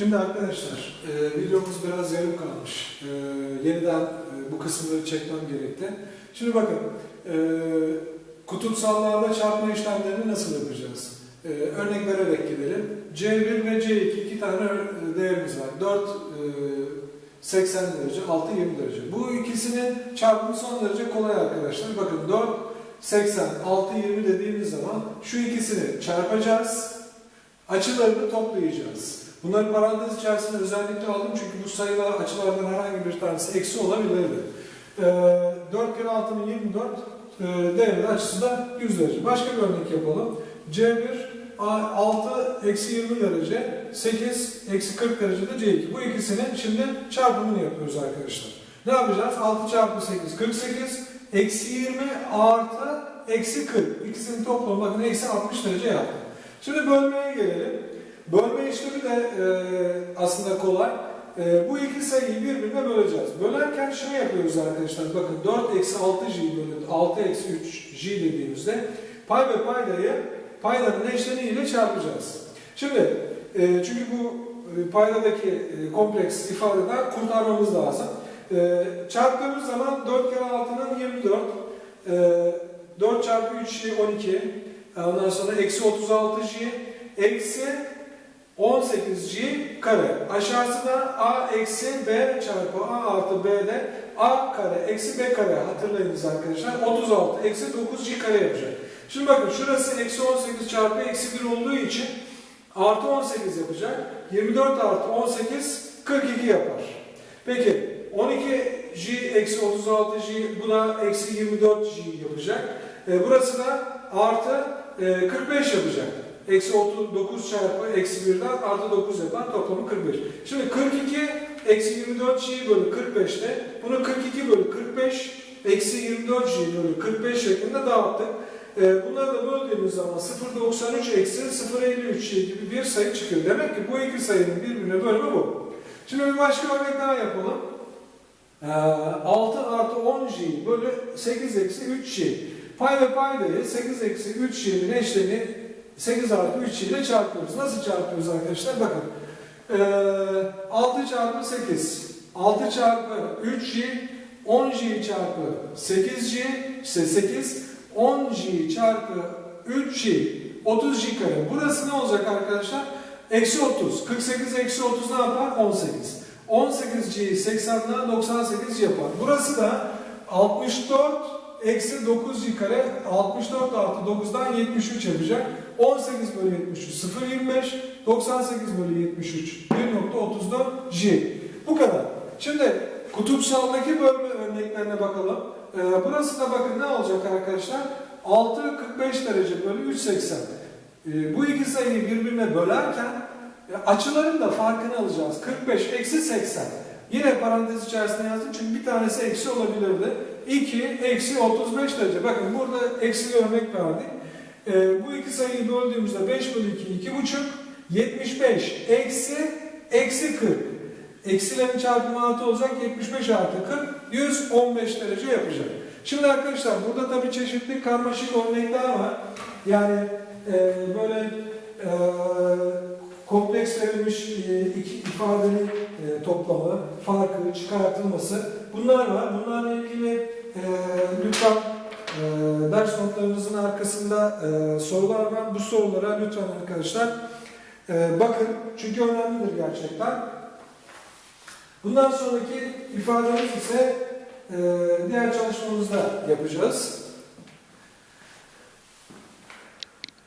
Şimdi arkadaşlar, e, videomuz biraz yarım kalmış. E, yeniden e, bu kısımları çekmem gerekti. Şimdi bakın, e, kutupsallarda çarpma işlemlerini nasıl yapacağız? E, örnek vererek gidelim. C1 ve C2 iki tane değerimiz var. 4 e, 80 derece, 6 20 derece. Bu ikisinin çarpımı son derece kolay arkadaşlar. Bakın 4 80, 6 20 dediğimiz zaman şu ikisini çarpacağız. Açılarını toplayacağız. Bunları parantez içerisinde özellikle aldım çünkü bu sayılar açılardan herhangi bir tanesi eksi olabilirdi. Ee, 4 kere 6'nın 24 e, değerli açısı da 100 derece. Başka bir örnek yapalım. C1 A- 6 eksi 20 derece, 8 eksi 40 derecede C2. Bu ikisinin şimdi çarpımını yapıyoruz arkadaşlar. Ne yapacağız? 6 çarpı 8 48, eksi 20 artı eksi 40. İkisinin toplamı bakın eksi 60 derece yaptı. Şimdi bölmeye gelelim. Bölme işlemi de e, aslında kolay. E, bu iki sayıyı birbirine böleceğiz. Bölerken şunu yapıyoruz arkadaşlar. Bakın 4 eksi 6j bölü 6 eksi 3j dediğimizde pay ve paydayı paydanın eşleniğiyle çarpacağız. Şimdi e, çünkü bu e, paydadaki e, kompleks ifadeden kurtarmamız lazım. E, çarptığımız zaman 4 kere 6'nın 24. E, 4 çarpı 3 12. Ondan sonra eksi 36j eksi 18j kare. Aşağısı da a eksi b çarpı a artı b'de a kare eksi b kare hatırlayınız arkadaşlar. 36 eksi 9j kare yapacak. Şimdi bakın şurası eksi 18 çarpı eksi 1 olduğu için artı 18 yapacak. 24 artı 18 42 yapar. Peki 12j eksi 36j bu da eksi 24j yapacak. E, burası da artı e, 45 yapacak. Eksi 39 çarpı eksi 1'den artı 9 yapar toplamı 45. Şimdi 42 eksi 24 j bölü 45'te bunu 42 bölü 45 eksi 24 j bölü 45 şeklinde dağıttık. E, bunları da böldüğümüz zaman 0.93 eksi 0.53 j gibi bir sayı çıkıyor. Demek ki bu iki sayının birbirine bölümü bu. Şimdi bir başka örnek daha yapalım. Ee, 6 artı 10j bölü 8 eksi 3j. Pay ve paydayı 8 eksi 3j'nin eşleni 8 artı 3 ile çarpıyoruz. Nasıl çarpıyoruz arkadaşlar? Bakın. Ee, 6 çarpı 8. 6 çarpı 3j 10j çarpı 8j işte 8 10j çarpı 3j 30j kare. Burası ne olacak arkadaşlar? Eksi 30. 48 eksi 30 ne yapar? 18. 18C'yi 80'den 98 yapar. Burası da 64 eksi 9C kare 64 artı 9'dan 73 yapacak. 18 bölü 73 0.25 98 bölü 73 1.34 J. Bu kadar. Şimdi kutupsaldaki bölme örneklerine bakalım. Ee, burası da bakın ne olacak arkadaşlar? 6 45 derece bölü 3.80. Ee, bu iki sayıyı birbirine bölerken e, açıların da farkını alacağız. 45 eksi 80. Yine parantez içerisinde yazdım çünkü bir tanesi eksi olabilirdi. 2 eksi 35 derece. Bakın burada eksi örnek verdik. Ee, bu iki sayıyı böldüğümüzde 5 bölü 2, 2,5, 75 eksi eksi 40. Eksilerin çarpımı artı olacak 75 artı 40 115 derece yapacak. Şimdi arkadaşlar burada tabii çeşitli karmaşık örnekler var. Yani e, böyle e, kompleks verilmiş e, iki ifadenin e, toplamı, farkı, çıkartılması bunlar var. Bunlarla ilgili e, lütfen e, ders notlarınızın arkasında e, sorular var. Bu sorulara lütfen arkadaşlar e, bakın. Çünkü önemlidir gerçekten. Bundan sonraki ifademiz ise e, diğer çalışmamızda yapacağız.